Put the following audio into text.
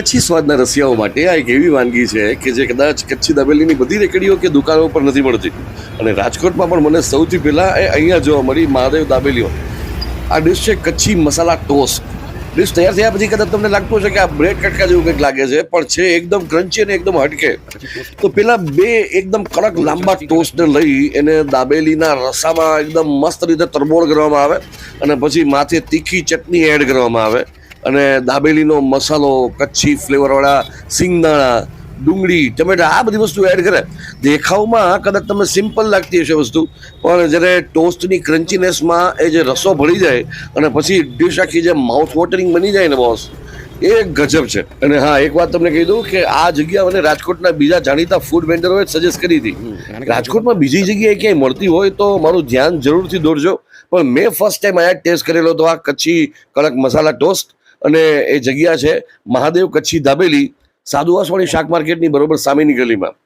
કચ્છી સ્વાદના રસિયાઓ માટે આ એક એવી વાનગી છે કે જે કદાચ કચ્છી દાબેલીની બધી રેકડીઓ કે દુકાનો પર નથી મળતી. અને રાજકોટમાં પણ મને સૌથી પહેલાં એ અહીંયા જોવા મળી મહાદેવ દાબેલીઓ. આ ડિશ છે કચ્છી મસાલા ટોસ્ટ. ડિશ તૈયાર થયા પછી કદાચ તમને લાગતું હશે કે આ બ્રેડ કટકા જેવું કંઈક લાગે છે, પણ છે એકદમ ક્રન્ચી અને એકદમ હટકે. તો પેલા બે એકદમ કડક લાંબા ટોસ્ટને લઈ એને દાબેલીના રસામાં એકદમ મસ્ત રીતે તરબોળ કરવામાં આવે અને પછી માથે તીખી ચટણી એડ કરવામાં આવે. અને દાબેલીનો મસાલો કચ્છી ફ્લેવરવાળા સિંગદાણા ડુંગળી ટમેટા આ બધી વસ્તુ એડ કરે. દેખાવમાં કદાચ તમને સિમ્પલ લાગતી હશે વસ્તુ પણ જ્યારે ટોસ્ટની ક્રન્ચીનેસમાં એ જે રસો ભળી જાય અને પછી ડિશ આખી જે માઉથ વોટરિંગ બની જાય ને બોસ એ ગજબ છે. અને હા એક વાત તમને કહી દઉં કે આ જગ્યા મને રાજકોટના બીજા જાણીતા ફૂડ વેન્ડરોએ સજેસ્ટ કરી હતી. રાજકોટમાં બીજી જગ્યાએ ક્યાંય મળતી હોય તો મારું ધ્યાન જરૂરથી દોરજો. પણ મેં ફર્સ્ટ ટાઈમ અહીંયા ટેસ્ટ કરેલો તો આ કચ્છી કડક મસાલા ટોસ્ટ અને એ જગ્યા છે મહાદેવ કચ્છી દાબેલી સાધુવાસવાણી શાક માર્કેટની બરોબર સામેની ગલીમાં